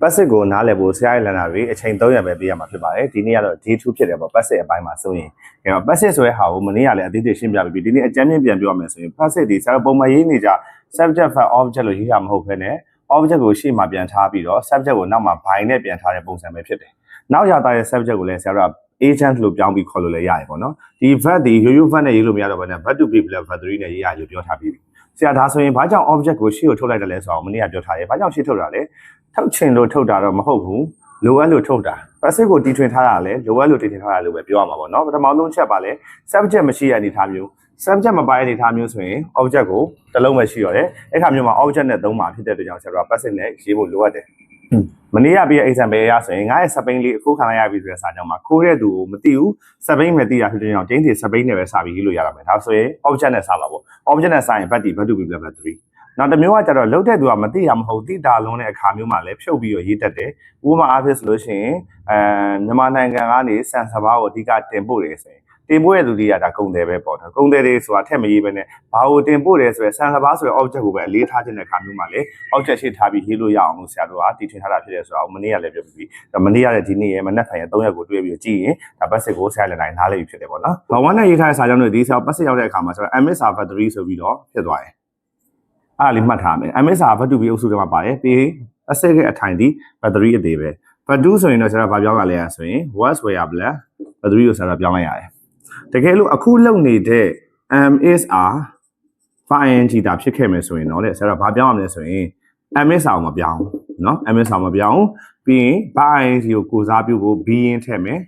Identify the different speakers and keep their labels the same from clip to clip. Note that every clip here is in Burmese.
Speaker 1: ပတ်စစ်ကိုနားလည်ဖို့ဆရာရဲ့လန်နာတွေအချိန်300ပဲပေးရမှာဖြစ်ပါတယ်ဒီနေ့ကတော့ day 2ဖြစ်တယ်ပေါ့ပတ်စစ်အပိုင်းမှာဆိုရင်အဲတော့ပတ်စစ်ဆိုတဲ့ဟာကိုမနေ့ကလည်းအသေးသေးရှင်းပြပြီးဒီနေ့အကြမ်းမြင့်ပြန်ပြောရမယ်ဆိုရင်ပတ်စစ်ဒီဆရာပုံမှန်ရေးနေကြ subject verb object လို့ရေးရမှာမဟုတ်ဘဲနဲ့ object ကိုရှေ့မှာပြန်ထားပြီးတော့ subject ကိုနောက်မှာ by နဲ့ပြန်ထားတဲ့ပုံစံပဲဖြစ်တယ်နောက်ရတာရဲ့ subject ကိုလည်းဆရာတို့က agent လို့ပြောင်းပြီးခေါ်လို့လည်းရတယ်ပေါ့နော်ဒီ verb ဒီရိုးရိုး verb နဲ့ရေးလို့မရတော့ဘဲနဲ့ verb to be plus verb 3နဲ့ရေးရလို့ပြောထားပြီးပြီဆရာဒါဆိုရင်ဘာကြောင့် object ကိုရှေ့ကိုထုတ်လိုက်တယ်လဲဆိုတော့မနေ့ကပြောထားတယ်ဘာကြောင့်ရှေ့ထုတ်တာလဲ ထုတ်ချင်လို့ထုတ်တာတော့မဟုတ်ဘူးလိုအပ်လို့ထုတ်တာ passive ကိုတီထွင်ထားတာလည်းလိုအပ်လို့တီထွင်ထားတာလို့ပဲပြောရမှာပေါ့နော်ပထမဆုံးချက်ပါလဲ subject မရှိတဲ့အနေအထားမျိုး subject မပါတဲ့အနေအထားမျိုးဆိုရင် object ကိုတစ်လုံးပဲရှိရတယ်အဲ့ခါမျိုးမှာ object နဲ့သုံးမှာဖြစ်တဲ့အတွက်ကြောင့်ဆရာတို့က passive နဲ့ရေးဖို့လိုအပ်တယ်မနေ့ကပြည့် example ရဆိုရင်ငါရဲ့စပိန်လေးအခုခံလိုက်ရပြီဆိုတဲ့စာကြောင်းမှာခိုးတဲ့သူကိုမသိဘူးစပိန်မသိတာဖြစ်တဲ့ကြောင့်ကျင်းစီစပိန်နဲ့ပဲစာပြီးရေးလို့ရတာပဲဒါဆိုရင် object နဲ့စာပါပေါ့ object နဲ့စာရင် but ဒီ but to be level 3 နောက်တစ်မျိုးကကြတော့လုတ်တဲ့သူကမသိရမဟုတ်သိတာလုံးတဲ့အခါမျိုးမှာလည်းဖြုတ်ပြီးတော့ရေးတတ်တယ်ဥပမာအားဖြင့်ဆိုလို့ရှိရင်အဲမြန်မာနိုင်ငံကနေစံစဘာကိုအဓိကတင်ပို့တယ်ဆိုရင်တင်ပို့ရတဲ့လူတွေကဒါကုန်တယ်ပဲပေါ့နော်ကုန်တယ်တွေဆိုတာထက်မရေးပဲနဲ့ဘာကိုတင်ပို့တယ်ဆိုရယ်စံစဘာဆိုရယ် object ကိုပဲအလေးထားခြင်းတဲ့အခါမျိုးမှာလေ object ရှိထားပြီးရေးလို့ရအောင်လို့ဆရာတို့ကတည်ထင်ထားတာဖြစ်တယ်ဆိုတော့မနေ့ကလည်းပြောပြီးပြီမနေ့ကလည်းဒီနေ့ရယ်မနက်ဖြန်ရယ်၃ရက်ကိုတွေ့ပြီးကြည့်ရင်ဒါပတ်စစ်ကိုဆရာလည်းနိုင်နားလည်ပြီဖြစ်တယ်ပေါ့နော်ဘာဝနဲ့ရေးထားတဲ့စာကြောင်းတွေဒီဆရာပတ်စစ်ရောက်တဲ့အခါမှာဆိုတော့ MS server 3ဆိုပြီးတော့ဖြစ်သွားတယ် အဲ့ဒါလေးမှတ်ထားမယ် MS server 2ပြီးအုပ်စုထဲမှာပါတယ်ပြီးအစစ်ရဲ့အထိုင်ဒီ battery အသေးပဲ battery ဆိုရင်တော့ဆရာဘာပြောရလဲဆိုရင် was variable battery ကိုဆရာပြောင်းလိုက်ရတယ်တကယ်လို့အခုလုံနေတဲ့ m is r ing တာဖြစ်ခဲ့မယ်ဆိုရင်တော့တဲ့ဆရာဘာပြောင်းရမလဲဆိုရင် ms အောင်မပြောင်းเนาะ ms အောင်မပြောင်းပြီးရင် ing ကိုကိုစားပြုကို b ရင်းထည့်မယ်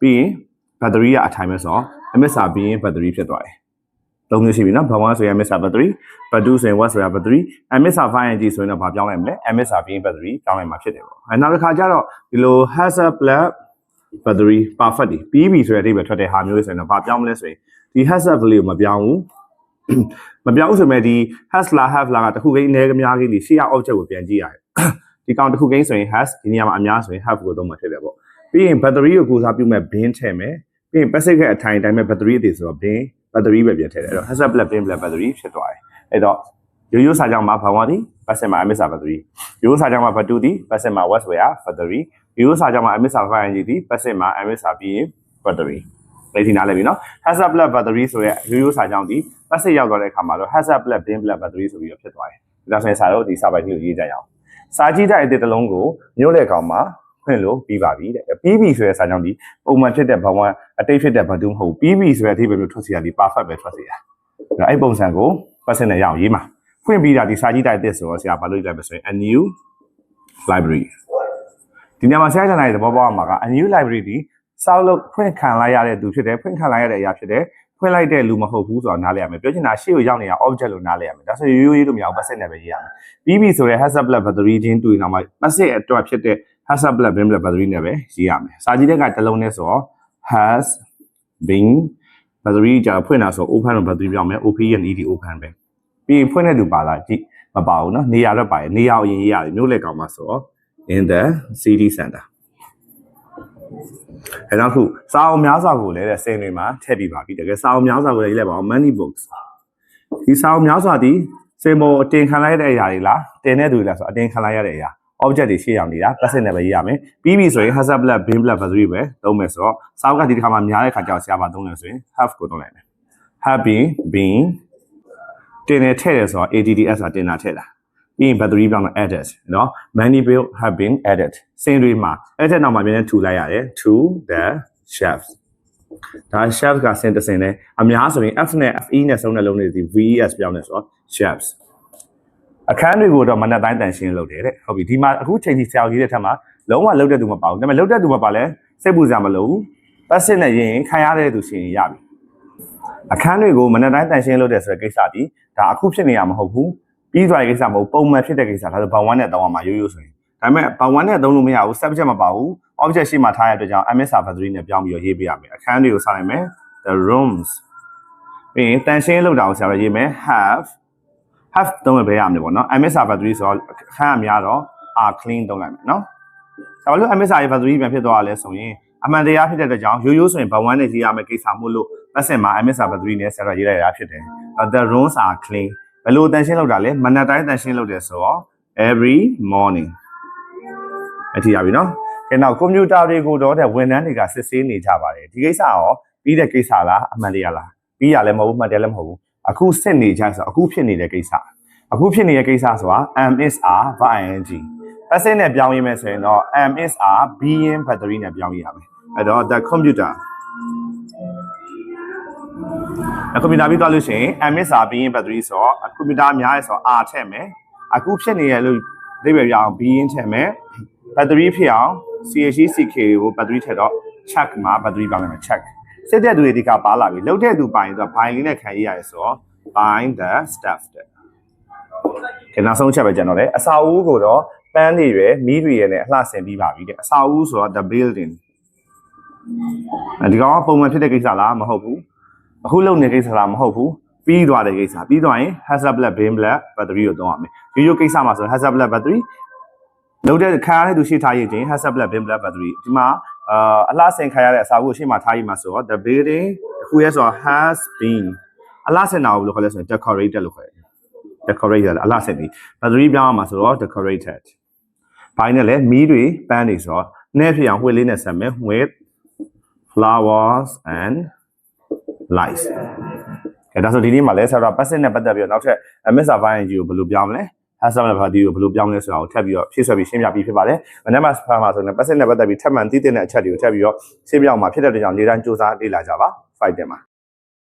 Speaker 1: ပြီးရင် battery ကအထိုင်မဲ့ဆိုတော့ ms အာ b ရင်း battery ဖြစ်သွားတယ် သုံးမျိုးရှိပြီနော်ဘဝဆိုရင် MSR battery ဘဒုဆိုရင် watt ဆိုတာ battery MSR 5G ဆိုရင်တော့ဘာပြောင်းလိုက်မလဲ MSR ပြီး battery ပြောင်းလိုက်မှာဖြစ်တယ်ပေါ့အဲနောက်တစ်ခါကျတော့ဒီလို hazard plug battery perfect ဒီပြီးပြီဆိုတဲ့အဓိပ္ပာယ်ထွက်တဲ့ဟာမျိုးဆိုရင်တော့ဘာပြောင်းမလဲဆိုရင်ဒီ hazard value မပြောင်းဘူးမပြောင်းဆိုမဲ့ဒီ hazla hazla ကတခုကိန်းအနည်းအများကြီးဒီရှေ့ရ object ကိုပြန်ကြည့်ရတယ်ဒီကောင်တခုကိန်းဆိုရင် has ဒီနေရာမှာအများဆိုရင် have ကိုသုံးမှာဖြစ်တယ်ပေါ့ပြီးရင် battery ကိုကိုစားပြုမဲ့ bin ထည့်မယ်ပြီးရင် passive ကအထိုင်အတိုင်းမဲ့ battery အသေးဆိုတော့ bin battery ပဲပြန်ထည့်တယ်အဲ့တော့ hazard plug bin plug battery ဖြစ်သွားတယ်အဲ့တော့ရိုးရိုးစာကြောင်းမှာဘာဝသည် passive မှာ ms battery ရိုးရိုးစာကြောင်းမှာ batu သည် passive မှာ was where battery ရိုးရိုးစာကြောင်းမှာ ms fine သည် passive မှာ ms ပြီးရင် battery လေးဒီနားလည်ပြီနော် hazard plug battery ဆိုရဲရိုးရိုးစာကြောင်းဒီ passive ရောက်သွားတဲ့အခါမှာတော့ hazard plug bin plug battery ဆိုပြီးတော့ဖြစ်သွားတယ်ဒါဆိုရင်စာတော့ဒီစာပိုက်ကြီးကိုရေးကြရအောင်စာကြည့်တဲ့အတစ်တလုံးကိုမြို့လေကောင်မှာ ဖွင့်လို့ပြီးပါပြီတဲ့ပြီးပြီဆိုတဲ့စာကြောင်းဒီပုံမှန်ဖြစ်တဲ့ဘဝအတိတ်ဖြစ်တဲ့ဘဒုမဟုတ်ပြီးပြီဆိုတဲ့အဓိပ္ပာယ်မျိုးထွက်စီရဒီ perfect ပဲထွက်စီရအဲ့အဲ့ပုံစံကို passive နဲ့ရအောင်ရေးမှာဖွင့်ပြီးတာဒီစာကြည့်တဲ့အတစ်ဆိုတော့ဆရာဘာလို့ရေးလိုက်မဆိုရင် a new library ဒီညမှာဆရာကျန်တဲ့သဘောပေါက်မှာက a new library ဒီစောက်လို့ဖွင့်ခံလိုက်ရတဲ့သူဖြစ်တယ်ဖွင့်ခံလိုက်ရတဲ့အရာဖြစ်တယ်ဖွင့်လိုက်တဲ့လူမဟုတ်ဘူးဆိုတော့နားလည်ရမယ်ပြောချင်တာရှေ့ကိုရောက်နေတာ object လို့နားလည်ရမယ်ဒါဆိုရိုးရိုးရေးလို့မရဘူး passive နဲ့ပဲရေးရမယ်ပြီးပြီဆိုရင် hazard plug battery ချင်းတွေ့နေမှာ passive အတွက်ဖြစ်တဲ့ hazard plug bin plug battery နဲ့ပဲရေးရမယ်စာကြည့်တဲ့ကတစ်လုံးနဲ့ဆိုတော့ has been battery ကြာဖွင့်တာဆို open လို့ battery ပြောင်းမယ် op ရဲ့ ed open ပဲပြီးရင်ဖွင့်တဲ့သူပါလားကြည့်မပါဘူးเนาะနေရာတော့ပါတယ်နေရာကိုအရင်ရေးရတယ်မျိုးလေကောင်မှာဆိုတော့ in the city center အဲနောက်ခုစာအုပ်များစွာကိုလည်းတဲ့စင်တွေမှာထည့်ပြီးပါပြီတကယ်စာအုပ်များစွာကိုလည်းရေးလိုက်ပါအောင် many books ဒီစာအုပ်များစွာဒီစင်ပေါ်အတင်ခံလိုက်တဲ့အရာတွေလားတင်တဲ့သူတွေလားဆိုအတင်ခံလိုက်ရတဲ့အရာ object တွေရှေ့ရောက်နေတာ passive နဲ့ပဲရေးရမယ်ပြီးပြီဆိုရင် hazard blood bin blood battery ပဲသုံးမယ်ဆိုတော့စာအုပ်ကဒီတစ်ခါမှများတဲ့ခါကျတော့ဆရာပါသုံးတယ်ဆိုရင် have ကိုသုံးလိုက်မယ် have been been တင်နေထည့်တယ်ဆိုတော့ ADDS ကတင်တာထည့်တာပြီးရင် battery ပြောင်းတော့ added เนาะ many bill have been added စင်တွေမှာ added နောက်မှာပြန်ထူလိုက်ရတယ် to the shelves ဒါ shelves ကစင်တစ်စင်နဲ့အများဆိုရင် F နဲ့ FE နဲ့ဆုံးတဲ့လုံးတွေဒီ VES ပြောင်းနေဆိုတော့ shelves အခန်းတွေကိုတော့မနက်တိုင်းတန်ရှင်းလုပ်တယ်တဲ့ဟုတ်ပြီဒီမှာအခုချိန်ကြီးဆရာကြီးတဲ့ထက်မှာလုံးဝလုတ်တဲ့သူမပါဘူးဒါပေမဲ့လုတ်တဲ့သူမပါလဲစိတ်ပူစရာမလိုဘူးပတ်စစ်နဲ့ရင်ခံရတဲ့သူရှင်ရပြီအခန်းတွေကိုမနက်တိုင်းတန်ရှင်းလုပ်တဲ့ဆိုတဲ့ကိစ္စဒီဒါအခုဖြစ်နေရမဟုတ်ဘူးပြီးသွားတဲ့ကိစ္စမဟုတ်ပုံမှန်ဖြစ်တဲ့ကိစ္စဒါဆိုဘောင်ဝမ်းနဲ့တောင်းအောင်မှာရိုးရိုးဆိုရင်ဒါပေမဲ့ဘောင်ဝမ်းနဲ့သုံးလို့မရဘူး subject မပါဘူး object ရှိမှထားရတဲ့အတွက်ကြောင့် MS server 3နဲ့ပြောင်းပြီးတော့ရေးပေးရမယ်အခန်းတွေကိုစနိုင်မယ် the rooms ပြီးရင်တန်ရှင်းလုပ်တာကိုဆရာတို့ရေးမယ် have have သုံးမယ်ပဲရမယ်ပေါ့နော် MS server 3ဆိုတော့ခန်းအများတော့ are clean သုံးလိုက်မယ်နော်ဒါဘာလို့ MS server 3ပြန်ဖြစ်သွားရလဲဆိုရင်အမှန်တရားဖြစ်တဲ့အတွက်ကြောင့်ရိုးရိုးဆိုရင်ဘဝနဲ့ရေးရမယ်ကိစ္စမို့လို့လက်စင်မှာ MS server 3နဲ့ဆရာရေးလိုက်ရတာဖြစ်တယ် the rooms are clean ဘယ်လိုတန်ရှင်းလုပ်တာလဲမနက်တိုင်းတန်ရှင်းလုပ်တယ်ဆိုတော့ every morning အထီရပြီနော်ကဲနောက်ကွန်ပျူတာတွေကိုတော့တဲ့ဝန်ထမ်းတွေကစစ်ဆေးနေကြပါတယ်ဒီကိစ္စရောပြီးတဲ့ကိစ္စလားအမှန်တရားလားပြီးရလည်းမဟုတ်ဘူးမှန်တယ်လည်းမဟုတ်ဘူး အခုစစ်နေကြဆိုအခုဖြစ်နေတဲ့ကိစ္စအခုဖြစ်နေတဲ့ကိစ္စဆိုတာ MSR ing ပတ်စင်းနဲ့ပြောင်းရင်းမယ်ဆိုရင်တော့ MSR being battery နဲ့ပြောင်းရရမယ်အဲ့တော့ the computer ကွန်ပျူတာပြီးသွားလို့ရှိရင် MSR being battery ဆိုတော့ကွန်ပျူတာများရဲဆိုတော့ R ထည့်မယ်အခုဖြစ်နေရလို့အဓိပ္ပာယ်ပြအောင် being ထည့်မယ် battery ဖြစ်အောင် CHE CK ကို battery ထည့်တော့ check မှာ battery ပါမယ် check စစ်တဲ့သူတွေဒီကပါလာပြီလုတ်တဲ့သူပိုင်ဆိုတော့ bind လေးနဲ့ခံရရဆိုတော့ bind the staff တဲ့ကဲနောက်ဆုံးချက်ပဲကျွန်တော်လေအစာအုပ်ကိုတော့ပန်းတွေရယ်မီးတွေရယ်နဲ့အလှဆင်ပြီးပါပြီတဲ့အစာအုပ်ဆိုတော့ the building အဲဒီကောင်ကပုံမှန်ဖြစ်တဲ့ကိစ္စလားမဟုတ်ဘူးအခုလုံနေကိစ္စလားမဟုတ်ဘူးပြီးသွားတဲ့ကိစ္စပြီးသွားရင် Hasselblad Bin Black battery ကိုသုံးရမယ်ရိုးရိုးကိစ္စမှာဆို Hasselblad battery လုံးတဲ့ခါရတဲ့သူရှိထားရခြင်း Hasselblad Bin Black battery ဒီမှာ အာအလားဆင်ခါရတဲ့အစာကိုရှေ့မှာထားရမှာဆိုတော့ the building အခုရဲဆိုတော့ has been အလားဆင်တာကိုဘယ်လိုခေါ်လဲဆိုရင် decorated လို့ခေါ်တယ် decorated အလားဆင်ပြီး battery ပြောင်းရမှာဆိုတော့ decorated ဘိုင်းနဲ့လည်းမီးတွေပန်းတွေဆိုတော့နဲ့ဖြစ်အောင်ဝှေ့လေးနဲ့ဆက်မယ် with flowers and lights ကဲဒါဆိုဒီနေ့မှာလဲဆရာတော်ပတ်စစ်နဲ့ပတ်သက်ပြီးတော့နောက်ထပ် MSR Vine ကြီးကိုဘယ်လိုပြောင်းမလဲ Hashtag နဲ့ party ကိုဘယ်လိုပြောင်းလဲဆိုတာကိုထပ်ပြီးတော့ဖြည့်ဆွက်ပြီးရှင်းပြပြီးဖြစ်ပါတယ်။မနေ့မှဖာမှာဆိုရင်ပတ်စစ်နဲ့ပတ်သက်ပြီးထပ်မံသိတဲ့အချက်တွေကိုထပ်ပြီးတော့ရှင်းပြအောင်မှာဖြစ်တဲ့အတွက်ကြောင့်နေတိုင်းစူးစမ်းလေ့လာကြပါ။ fight တင်ပါ